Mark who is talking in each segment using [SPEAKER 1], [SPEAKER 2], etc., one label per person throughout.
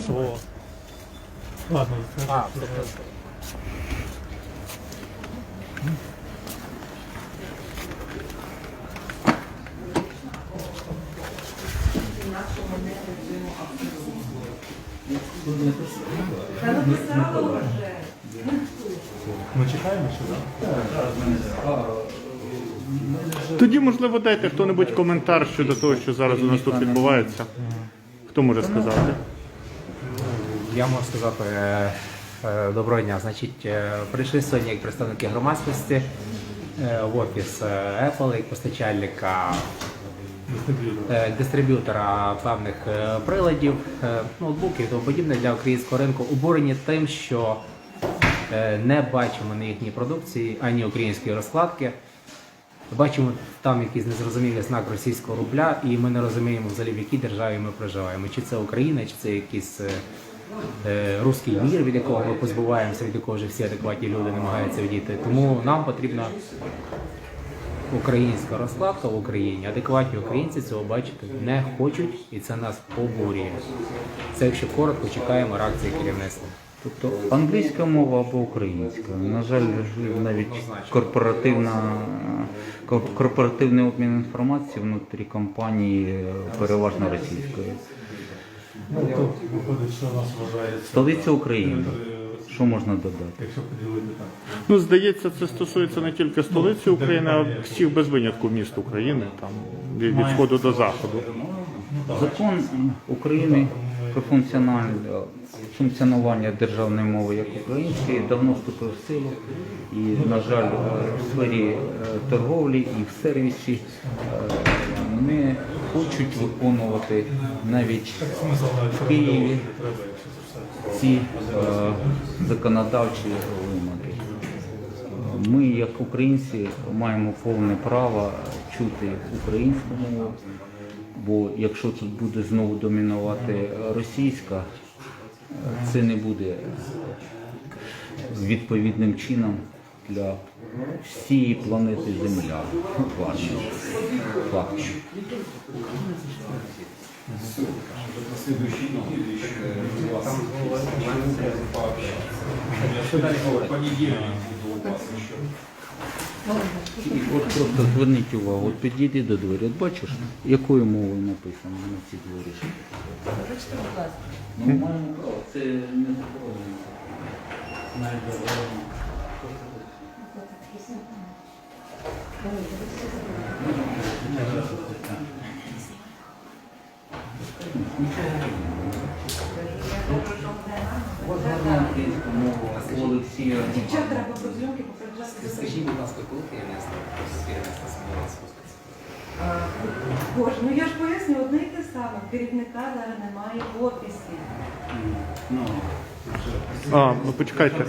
[SPEAKER 1] Слово. Ладно,
[SPEAKER 2] А.
[SPEAKER 3] Та написала вже.
[SPEAKER 1] ми чекаємо сюди.
[SPEAKER 4] Тоді, можливо, дайте хто-небудь коментар щодо того, що зараз у нас тут відбувається. Хто може сказати?
[SPEAKER 2] Я можу сказати е, е, доброго дня. Значить, е, прийшли сьогодні як представники громадськості в офіс Apple як постачальника дистриб'ютора певних приладів, ноутбуків і тому подібне для українського ринку. Обурені тим, що не бачимо на їхній продукції ані української розкладки. Бачимо там якийсь незрозумілий знак російського рубля, і ми не розуміємо взагалі в якій державі ми проживаємо. Чи це Україна, чи це якийсь е, е, руський мір, від якого ми позбуваємося, від якого вже всі адекватні люди намагаються відійти. Тому нам потрібна українська розкладка в Україні. Адекватні українці цього бачити не хочуть, і це нас обурює. Це якщо коротко чекаємо реакції керівництва.
[SPEAKER 5] Тобто англійська мова або українська. На жаль, навіть корпоративна кор- корпоративний обмін інформацією внутрі компанії е, переважно російською.
[SPEAKER 1] Ну, виходить, що нас вважається.
[SPEAKER 5] Столиця України.
[SPEAKER 1] Е,
[SPEAKER 5] Що можна додати?
[SPEAKER 1] Якщо поділити так.
[SPEAKER 4] Ну, здається, це стосується не тільки столиці України, а всіх без винятку міст України, там від, сходу до заходу.
[SPEAKER 5] Закон України про функціональне функціонування державної мови як української давно вступив в силу. І, на жаль, е, в сфері е, торговлі і в сервісі е, не хочуть виконувати навіть в Києві ці законодавчі вимоги. Ми, як українці, маємо повне право чути українську мову, бо якщо тут буде знову домінувати російська, це не буде відповідним чином для всієї планети Земля. Факт. Факт. І от просто зверніть увагу, от підійди до двері, от бачиш, якою мовою написано на ці двері?
[SPEAKER 3] Вибачте, будь ласка.
[SPEAKER 5] Ну, маємо право, це не заборонено. Навіть заборонено. От гарна українська мова, Олексія.
[SPEAKER 3] Дівчат треба про зйомки попереджати.
[SPEAKER 2] Скажіть, будь ласка, коли керівництво з керівництва змогла спускатися?
[SPEAKER 3] Боже, ну я ж поясню, одне й те саме. Керівника зараз немає в офісі.
[SPEAKER 5] Ну,
[SPEAKER 4] А, ну почекайте.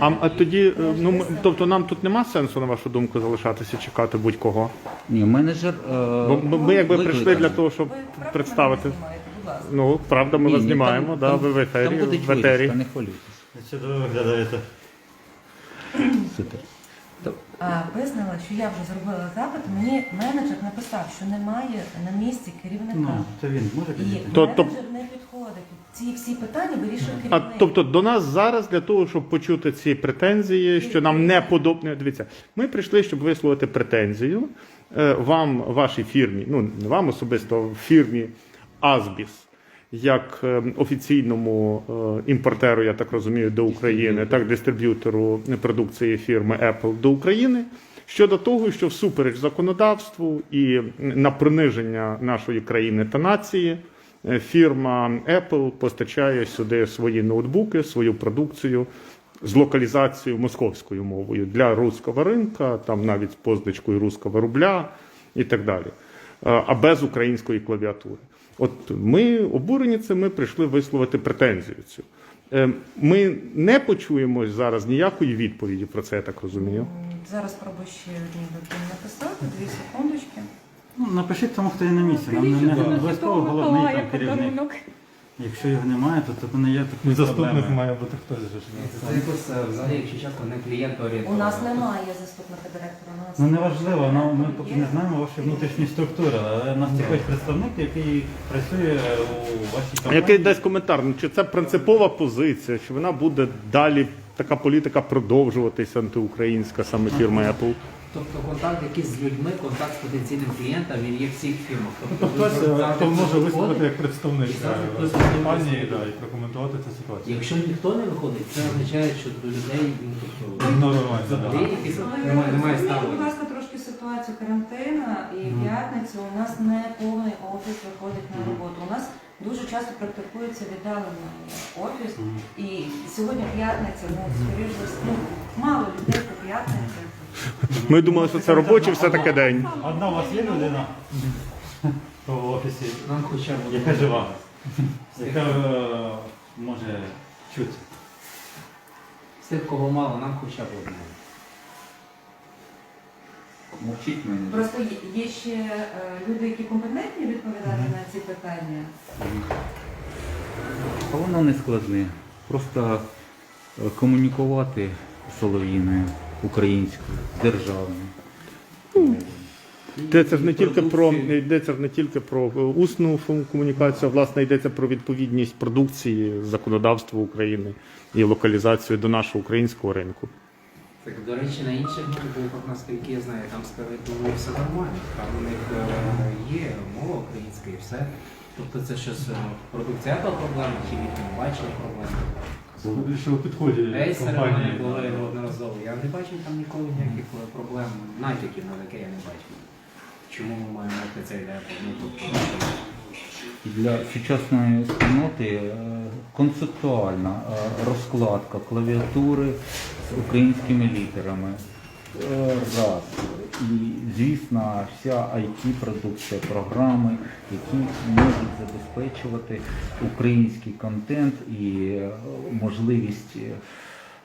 [SPEAKER 4] А, а тоді, е, ну ми- тобто нам тут нема сенсу, на вашу думку, залишатися чекати будь-кого.
[SPEAKER 5] ні, менеджер. е,
[SPEAKER 4] Бо ми, ми якби прийшли для того, щоб
[SPEAKER 3] Ви
[SPEAKER 4] представити. Ну, правда, ми
[SPEAKER 5] Ні,
[SPEAKER 4] вас
[SPEAKER 5] ні,
[SPEAKER 4] знімаємо,
[SPEAKER 5] там-
[SPEAKER 4] да,
[SPEAKER 5] там-
[SPEAKER 4] ви в етері,
[SPEAKER 5] Там
[SPEAKER 4] в етері.
[SPEAKER 5] не хвилюйтесь.
[SPEAKER 1] Ви виглядаєте?
[SPEAKER 5] Супер.
[SPEAKER 3] А, визнала, що я вже зробила запит, мені менеджер написав, що немає на місці керівника.
[SPEAKER 1] це він може
[SPEAKER 3] І
[SPEAKER 4] То- то-
[SPEAKER 3] менеджер не підходить. Ці всі питання вирішує
[SPEAKER 4] А
[SPEAKER 3] керівник.
[SPEAKER 4] тобто до нас зараз для того, щоб почути ці претензії, що нам не подобне. Дивіться, ми прийшли, щоб висловити претензію е, вам, вашій фірмі, ну не вам особисто, а фірмі Азбіс, як е, офіційному е, імпортеру, я так розумію, до України, так дистриб'ютору продукції фірми Apple до України. Щодо того, що всупереч законодавству і на приниження нашої країни та нації, е, фірма Apple постачає сюди свої ноутбуки, свою продукцію з локалізацією московською мовою для руського ринка, там навіть з позначкою руського рубля і так далі, Е, а без української клавіатури. От ми обурені це, ми прийшли висловити претензію цю. Е, Ми не почуємо зараз ніякої відповіді про це, я так розумію.
[SPEAKER 3] Зараз спробую ще одні написати, дві секундочки.
[SPEAKER 1] Ну, напишіть тому, хто є на місці. Нам не, не обов'язково головний там керівник. Якщо його немає, то це не є такою
[SPEAKER 6] Ну, Заступник
[SPEAKER 1] проблемою.
[SPEAKER 6] має бути хтось же ж.
[SPEAKER 2] Це якось е, взагалі, якщо чесно, не клієнт
[SPEAKER 3] У нас немає заступника директора. У нас
[SPEAKER 1] Ну неважливо, ну, ми поки не знаємо ваші внутрішні структури, але нас цікавить представник, який працює у вашій компанії.
[SPEAKER 4] Який дасть коментар, ну, чи це принципова позиція, чи вона буде далі така політика продовжуватися антиукраїнська саме фірма Apple?
[SPEAKER 2] Тобто контакт якийсь з людьми, контакт з потенційним клієнтом, він є в всіх фірмах.
[SPEAKER 6] Тобто
[SPEAKER 2] ви
[SPEAKER 6] хтось, е, хто може виступити як представник компанії і прокоментувати цю ситуацію.
[SPEAKER 2] Якщо ніхто не виходить, це означає, що до людей ну, тобто,
[SPEAKER 3] Але
[SPEAKER 2] немає,
[SPEAKER 3] розумієте, будь ласка, трошки ситуацію карантину і в п'ятницю у нас не повний офіс виходить на роботу. У нас дуже часто практикується віддалений офіс. І сьогодні п'ятниця, ну скоріш за ну, мало людей по п'ятниці.
[SPEAKER 4] Ми думали, що це робочий все-таки день.
[SPEAKER 1] Одна у вас є людина в офісі,
[SPEAKER 2] Нам хоча б
[SPEAKER 1] яка жива, яка е, може чути.
[SPEAKER 2] з тих, кого мало, нам хоча б одне.
[SPEAKER 5] Мовчить мене.
[SPEAKER 3] Просто є- є ще е, люди, які компетентні відповідати на ці питання.
[SPEAKER 5] А воно не складне. Просто е, комунікувати солов'їною, українською, державною.
[SPEAKER 4] Йдеться ж не тільки про йдеться ж не тільки про усну комунікацію, а власне йдеться про відповідність продукції законодавству України і локалізацію до нашого українського ринку.
[SPEAKER 2] Так, до речі, на інших ноутбуках, наскільки я знаю, там з все нормально. Там у них е, є мова українська і все. Тобто це щось е, продукція Apple проблема, чи від бачили проблеми.
[SPEAKER 6] Це більше у підході
[SPEAKER 2] Acer вони
[SPEAKER 6] компанії.
[SPEAKER 2] були неодноразово. Я не бачив там ніколи ніяких е, проблем, натяків на таке я не бачив. Чому ми маємо мати цей? Ну, тобто,
[SPEAKER 5] Для сучасної спільноти е, концептуальна е, розкладка клавіатури з українськими літерами. Раз. І, звісно, вся IT-продукція, програми, які можуть забезпечувати український контент і е, можливість е,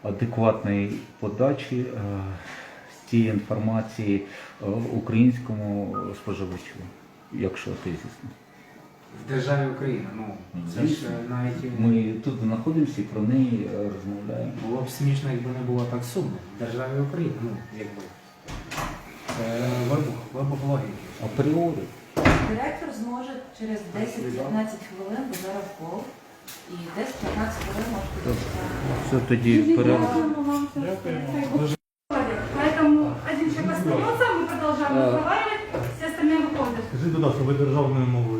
[SPEAKER 5] адекватної подачі е, цієї інформації українському споживачу, якщо тезісно
[SPEAKER 2] в державі Україна, ну це ж е, навіть е,
[SPEAKER 5] Ми тут знаходимося і про неї е, розмовляємо.
[SPEAKER 2] було б смішно, якби не було так сумно. В державі Україна, ну якби. Це вибух, вибух логіки.
[SPEAKER 5] Апріорі.
[SPEAKER 3] Директор зможе через 10-15 хвилин, бо зараз пол, і 10-15 хвилин можете дочекати.
[SPEAKER 5] Все тоді перерва.
[SPEAKER 7] Поэтому один человек остается, мы продолжаем разговаривать, все остальные выходят.
[SPEAKER 6] Скажіть, будь ласка, ви державною мовою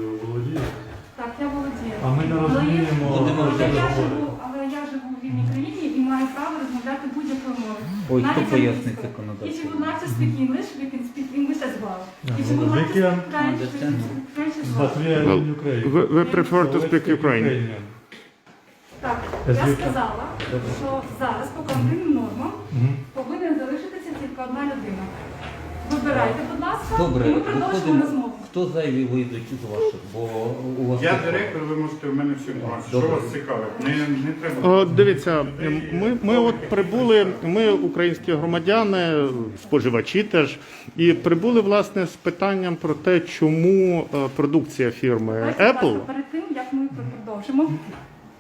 [SPEAKER 6] а ми не
[SPEAKER 7] Але я-
[SPEAKER 6] розуміємо.
[SPEAKER 7] Але я
[SPEAKER 6] договорів.
[SPEAKER 7] живу, але я живу в вільній країні і маю право розмовляти будь-якою мовою.
[SPEAKER 5] Ой, хто
[SPEAKER 7] Навіть
[SPEAKER 5] пояснить
[SPEAKER 7] англійською.
[SPEAKER 5] законодавство?
[SPEAKER 7] If you would like to speak English, we can speak English as well. If you would like to speak French, we can speak French as
[SPEAKER 6] But
[SPEAKER 7] well.
[SPEAKER 6] we are in Ukraine.
[SPEAKER 4] Ви, ви prefer to
[SPEAKER 6] So let's
[SPEAKER 4] speak Ukrainian.
[SPEAKER 7] Так,
[SPEAKER 6] As
[SPEAKER 7] я
[SPEAKER 6] you can.
[SPEAKER 7] сказала, що зараз по конкретним нормам
[SPEAKER 6] Мгм.
[SPEAKER 7] повинна залишитися тільки одна людина. Вибирайте, будь ласка,
[SPEAKER 5] Добре,
[SPEAKER 7] і ми продовжимо
[SPEAKER 5] виходимо.
[SPEAKER 7] розмову.
[SPEAKER 5] Хто зайві вийдуть із ваших? Бо у вас
[SPEAKER 8] Я директор, ви можете в мене всю інформацію. Що
[SPEAKER 5] Добре.
[SPEAKER 8] вас цікавить? Не, не треба.
[SPEAKER 4] О, дивіться, ми, ми от прибули, ми українські громадяни, споживачі теж, і прибули власне з питанням про те, чому е, продукція фірми
[SPEAKER 7] Давайте, будь
[SPEAKER 4] Apple
[SPEAKER 7] ласка, перед тим, як ми продовжимо,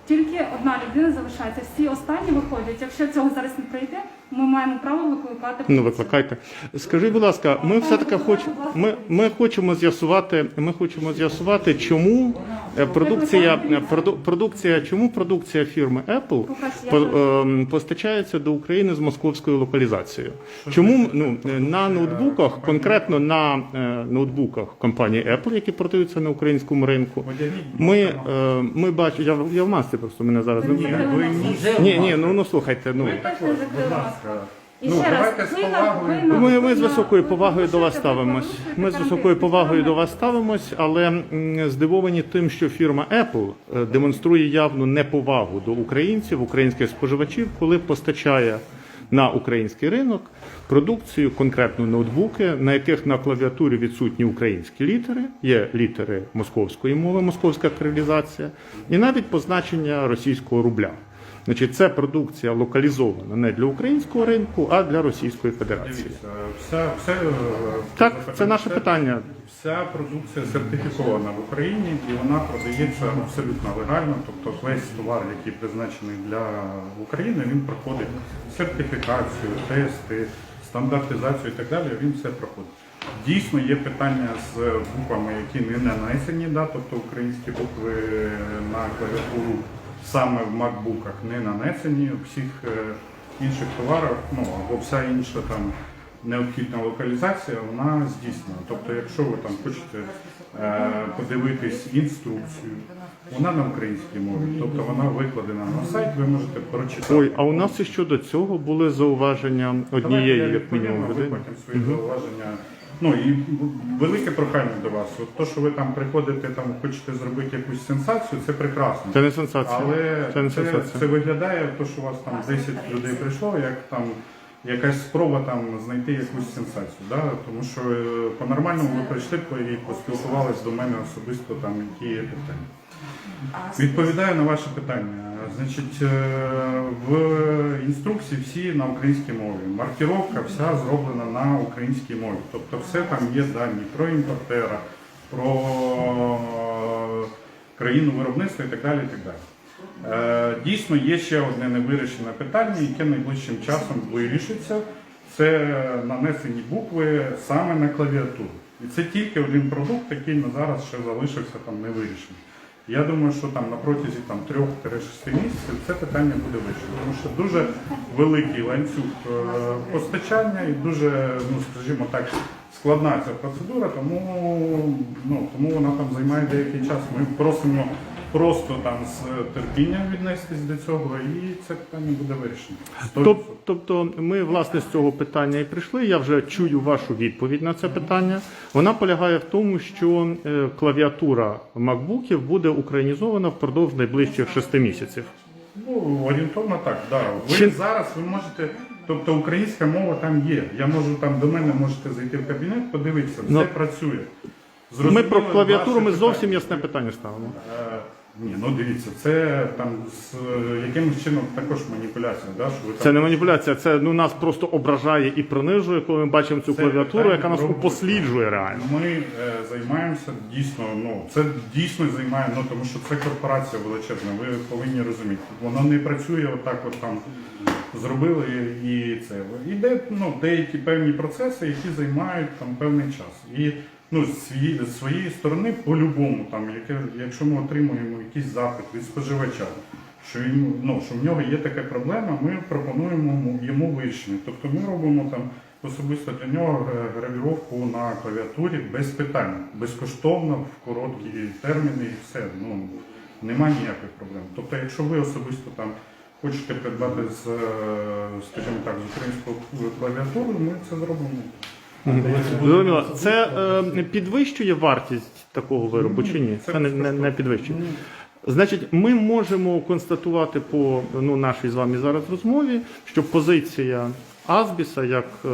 [SPEAKER 7] тільки одна людина залишається. Всі останні виходять. Якщо цього зараз не прийде, ми маємо право викликати.
[SPEAKER 4] Ну, викликайте. Скажіть, будь ласка, ми все-таки хочемо, ми, ми хочемо з'ясувати, ми хочемо з'ясувати, чому е, продукція, е, проду- продукція, чому продукція фірми Apple по- ем, постачається до України з московською локалізацією. Чому ну е, на ноутбуках, конкретно на е, ноутбуках компанії Apple, які продаються на українському ринку, ми, е, ми бачимо, я, в- я в масці просто мене зараз
[SPEAKER 7] Ви
[SPEAKER 4] не ні, ні, ну ну слухайте, ну.
[SPEAKER 7] Ви не закрили І
[SPEAKER 8] Ну,
[SPEAKER 7] ще раз,
[SPEAKER 8] давайте з
[SPEAKER 7] ви на-
[SPEAKER 8] повагою.
[SPEAKER 7] ви на-
[SPEAKER 4] Ми, ми з високою повагою до вас
[SPEAKER 7] ви
[SPEAKER 4] ставимось.
[SPEAKER 7] порушуєте
[SPEAKER 4] Ми з високою
[SPEAKER 7] контекст.
[SPEAKER 4] повагою до вас ставимось, але м, здивовані тим, що фірма Apple е, демонструє явну неповагу до українців, українських споживачів, коли постачає на український ринок продукцію, конкретно ноутбуки, на яких на клавіатурі відсутні українські літери, є літери московської мови, московська кирилізація, і навіть позначення російського рубля. Значить, це продукція локалізована не для українського ринку, а для Російської Федерації.
[SPEAKER 8] Дивіться, все, все, е,
[SPEAKER 4] Так, це наше питання.
[SPEAKER 8] Ця продукція сертифікована в Україні і вона продається абсолютно легально. Тобто весь товар, який призначений для України, він проходить сертифікацію, тести, стандартизацію і так далі. Він все проходить. Дійсно є питання з буквами, які не нанесені, да, тобто українські букви на клавіатуру саме в макбуках не нанесені. У всіх е, інших товарах, ну або вся інша там необхідна локалізація, вона здійснена. Тобто, якщо ви там хочете е, подивитись інструкцію, вона на українській мові, тобто вона викладена на сайт, ви можете прочитати.
[SPEAKER 4] Ой, а у нас і щодо цього були зауваження однієї,
[SPEAKER 8] Давайте я
[SPEAKER 4] як мінімум,
[SPEAKER 8] відповім, а ви
[SPEAKER 4] людини.
[SPEAKER 8] потім свої зауваження. Ну і велике прохання до вас. От то, що ви там приходите, там хочете зробити якусь сенсацію, це прекрасно.
[SPEAKER 4] Це не сенсація.
[SPEAKER 8] Але
[SPEAKER 4] Це не
[SPEAKER 8] це,
[SPEAKER 4] сенсація.
[SPEAKER 8] це виглядає, то, що у вас там 10 людей прийшло, як там якась спроба там знайти якусь сенсацію. Да? Тому що е, по-нормальному ви прийшли і поспілкувались до мене особисто, там які є питання. Відповідаю на ваше питання. Значить, е, в інструкції всі на українській мові. Маркіровка вся зроблена на українській мові. Тобто все там є дані про імпортера, про країну виробництва і так далі. І так далі. Е, Дійсно, є ще одне невирішене питання, яке найближчим часом вирішиться. Це нанесені букви саме на клавіатуру. І це тільки один продукт, який на зараз ще залишився там не вирішений. Я думаю, що там на протязі там, 3-6 місяців це питання буде вирішено. Тому що дуже великий ланцюг е, постачання і дуже, ну скажімо так, складна ця процедура, тому, ну, тому вона там займає деякий час. Ми просимо просто там з терпінням віднестись до цього, і це питання буде вирішено.
[SPEAKER 4] Тоб- Тобто ми власне з цього питання і прийшли. Я вже чую вашу відповідь на це питання. Вона полягає в тому, що е, клавіатура макбуків буде українізована впродовж найближчих шести місяців.
[SPEAKER 8] Ну, орієнтовно так, да. Ви
[SPEAKER 4] Чи-
[SPEAKER 8] зараз ви можете, тобто українська мова там є. Я можу там до мене можете зайти в кабінет, подивитися, все
[SPEAKER 4] Ну,
[SPEAKER 8] працює.
[SPEAKER 4] Ми
[SPEAKER 8] Зрозуміло
[SPEAKER 4] про клавіатуру ми зовсім
[SPEAKER 8] питання.
[SPEAKER 4] ясне питання ставимо.
[SPEAKER 8] Ні, ну дивіться, це там з е, якимось чином також маніпуляція, да, що ви
[SPEAKER 4] Це
[SPEAKER 8] там
[SPEAKER 4] не маніпуляція, це ну нас просто ображає і принижує, коли ми бачимо цю
[SPEAKER 8] Це
[SPEAKER 4] клавіатуру,
[SPEAKER 8] питання
[SPEAKER 4] яка нас
[SPEAKER 8] про-
[SPEAKER 4] упосліджує реально.
[SPEAKER 8] Ми е, займаємося дійсно, ну це дійсно займає, ну тому що це корпорація величезна, ви повинні розуміти. Воно не працює отак, от там зробили і це. Іде ну, деякі певні процеси, які займають там певний час. І ну, свої- з своєї сторони, по-любому, там, яке, якщо ми отримуємо якийсь запит від споживача, що йому, ну, що в нього є така проблема, ми пропонуємо йому- вирішення. Тобто ми робимо там особисто для нього гравіровку на клавіатурі без питань, безкоштовно, в короткі терміни і все. Ну, немає ніяких проблем. Тобто, якщо ви особисто там хочете придбати з, е, скажімо так, з українською клавіатурою, ми це зробимо.
[SPEAKER 4] Це е, підвищує вартість такого виробу чи ні? Це не, не, не підвищує. Значить, ми можемо констатувати по ну, нашій з вами зараз розмові, що позиція Азбіса як е,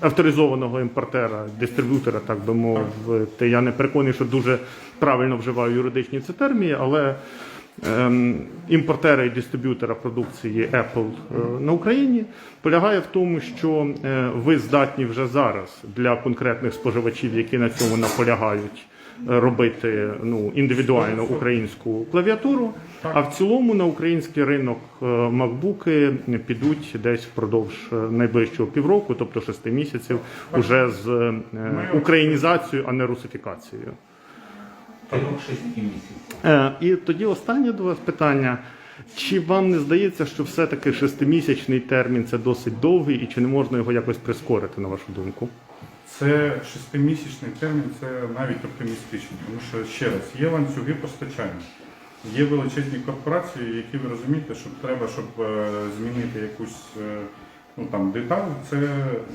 [SPEAKER 4] авторизованого імпортера, дистриб'ютора, так би мовити, я не переконаний, що дуже правильно вживаю юридичні ці терміни, але імпортера і дистриб'ютора продукції Apple е, на Україні полягає в тому, що е, ви здатні вже зараз для конкретних споживачів, які на цьому наполягають, робити ну, індивідуально українську клавіатуру. А в цілому на український ринок е, макбуки підуть десь впродовж найближчого півроку, тобто шести місяців, уже з українізацією, а не русифікацією.
[SPEAKER 5] Трьох-шести місяців.
[SPEAKER 4] Е, І тоді останнє до вас питання. Чи вам не здається, що все-таки шестимісячний термін це досить довгий, і чи не можна його якось прискорити, на вашу думку?
[SPEAKER 8] Це шестимісячний термін, це навіть оптимістично, тому що ще раз є ланцюги постачання. Є величезні корпорації, які ви розумієте, що треба, щоб е, змінити якусь е, ну, там, деталь, це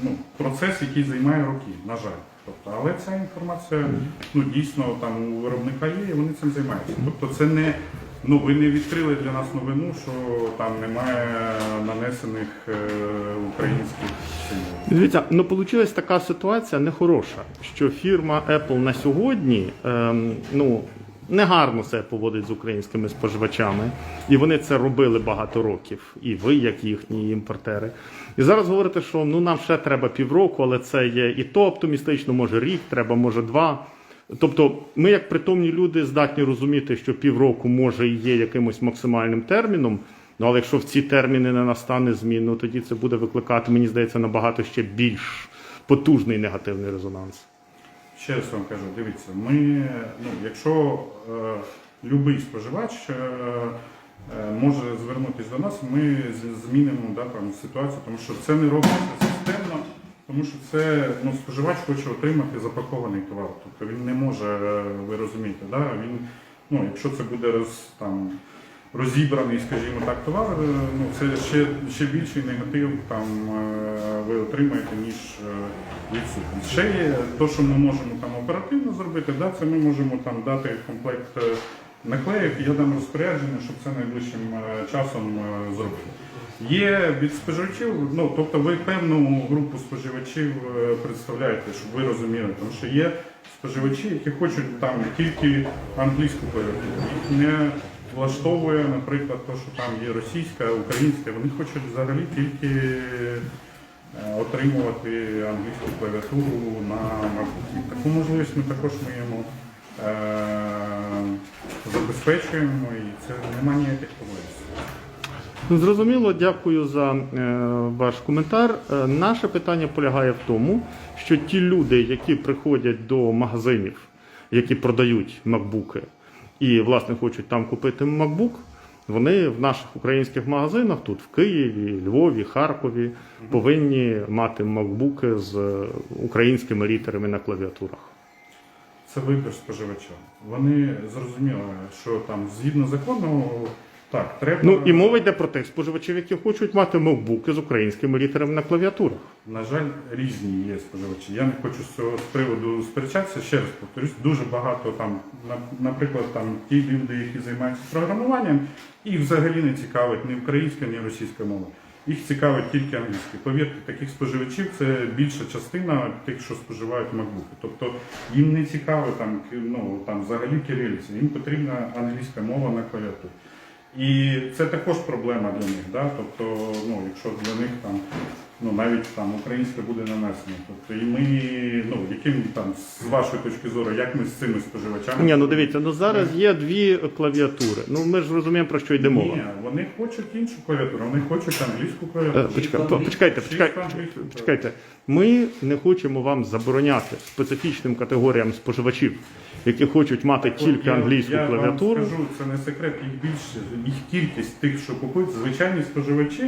[SPEAKER 8] ну, процес, який займає роки, на жаль. Тобто, але ця інформація ну, дійсно там у виробника є, і вони цим займаються. Тобто це не, ну, ви не відкрили для нас новину, що там немає нанесених е, українських символів.
[SPEAKER 4] Дивіться, ну вийшла така ситуація нехороша, що фірма Apple на сьогодні ем, ну, негарно себе поводить з українськими споживачами, і вони це робили багато років, і ви, як їхні імпортери. І зараз говорите, що ну нам ще треба півроку, але це є і то оптимістично, може рік, треба, може два. Тобто, ми, як притомні люди, здатні розуміти, що півроку може і є якимось максимальним терміном. Ну, але якщо в ці терміни не настане змін, ну тоді це буде викликати, мені здається, набагато ще більш потужний негативний резонанс.
[SPEAKER 8] Ще раз вам кажу, дивіться, ми, ну, якщо е, любий споживач е, може звернутися до нас, ми змінимо да, там, ситуацію, тому що це не робиться системно, тому що це ну, споживач хоче отримати запакований товар. Тобто він не може, е, ви розумієте, да? він, ну, якщо це буде роз, там, розібраний, скажімо так, товар, е, ну, це ще, ще більший негатив там, е, ви отримаєте, ніж е, відсутність. Ще є те, що ми можемо там оперативно зробити, да, це ми можемо там дати комплект е, наклеїв, я дам розпорядження, щоб це найближчим е, часом е, зробити. Є від споживачів, ну тобто ви певну групу споживачів е, представляєте, щоб ви розуміли, тому що є споживачі, які хочуть там тільки англійську клавіатуру. Їх не влаштовує, наприклад, те, що там є російська, українська, вони хочуть взагалі тільки отримувати англійську клавіатуру на MacBook. Таку можливість ми також е, забезпечуємо і це немає ніяких проблем.
[SPEAKER 4] Ну, Зрозуміло, дякую за е, ваш коментар. Е, наше питання полягає в тому, що ті люди, які приходять до магазинів, які продають макбуки, і власне хочуть там купити макбук, вони в наших українських магазинах тут в Києві, Львові, Харкові повинні мати макбуки з українськими літерами на клавіатурах.
[SPEAKER 8] Це вибір споживача. Вони зрозуміли, що там згідно закону, так, треба.
[SPEAKER 4] Ну і мова йде про тих споживачів, які хочуть мати макбуки з українськими літерами на клавіатурах.
[SPEAKER 8] На жаль, різні є споживачі. Я не хочу з цього з приводу сперечатися. Ще раз повторюсь, дуже багато там, на- наприклад, там ті люди, які займаються програмуванням, їх взагалі не цікавить ні українська, ні російська мова. Їх цікавить тільки англійський. Повірте, таких споживачів це більша частина тих, що споживають макбуки. Тобто їм не цікаво там, ну, там взагалі кирилиця, їм потрібна англійська мова на клавіатурі. І це також проблема для них. Да? Тобто, ну, якщо для них там, ну, навіть там українська буде нанесена. Тобто, і ми, ну, яким там, з вашої точки зору, як ми з цими споживачами.
[SPEAKER 4] Ні, ну дивіться, ну зараз є дві клавіатури. Ну ми ж розуміємо про що йде мова.
[SPEAKER 8] Ні, вони хочуть іншу клавіатуру, вони хочуть англійську
[SPEAKER 4] Е,
[SPEAKER 8] клавіатуру.
[SPEAKER 4] почекай- по- Почекайте, почекайте, почекайте. Ми не хочемо вам забороняти специфічним категоріям споживачів, які хочуть мати тільки
[SPEAKER 8] я,
[SPEAKER 4] англійську
[SPEAKER 8] я
[SPEAKER 4] клавіатуру.
[SPEAKER 8] вам скажу, це не секрет, їх більше, їх кількість тих, що купують, звичайні споживачі.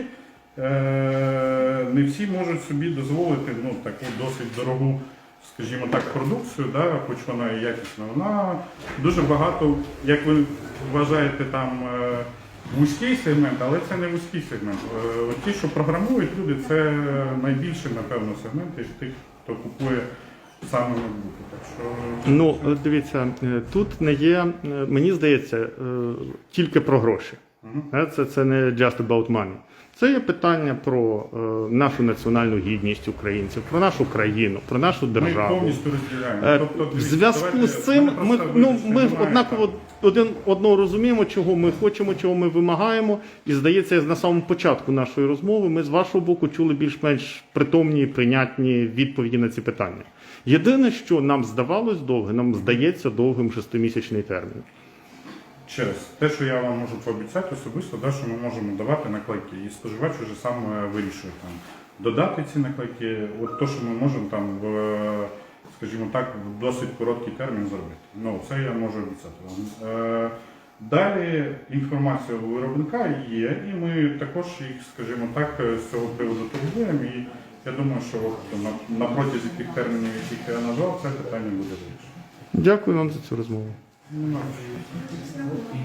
[SPEAKER 8] Е, не всі можуть собі дозволити ну, таку досить дорогу, скажімо так, продукцію, да, хоч вона і якісна. Вона дуже багато, як ви вважаєте, там е, вузький сегмент, але це не вузький сегмент. Е, ті, що програмують люди, це найбільший, напевно, сегмент із тих, хто купує саме. Так що
[SPEAKER 4] Ну дивіться, тут не є, мені здається, тільки про гроші. Це, це не just about money. Це є питання про е, нашу національну гідність українців, про нашу країну, про нашу
[SPEAKER 8] ми
[SPEAKER 4] державу.
[SPEAKER 8] повністю розділяємо.
[SPEAKER 4] Е,
[SPEAKER 8] Тобто,
[SPEAKER 4] В зв'язку з цим ми, ну, ми однаково один одного розуміємо, чого ми хочемо, чого ми вимагаємо. І здається, на самому початку нашої розмови ми з вашого боку чули більш-менш притомні, прийнятні відповіді на ці питання. Єдине, що нам здавалось довге, нам здається довгим шестимісячний термін.
[SPEAKER 8] Ще раз, те, що я вам можу пообіцяти особисто, да, що ми можемо давати наклейки, і споживач вже сам е, вирішує там додати ці наклейки, от то, що ми можемо там в, скажімо так, в досить короткий термін зробити. Ну, це я можу обіцяти вам. Е, Далі інформація у виробника є, і ми також їх, скажімо так, е, з цього приводу турбуємо. І я думаю, що на протязі тих термінів, яких я назвав, це питання буде вирішено.
[SPEAKER 4] Дякую вам за цю розмову.
[SPEAKER 8] Ну,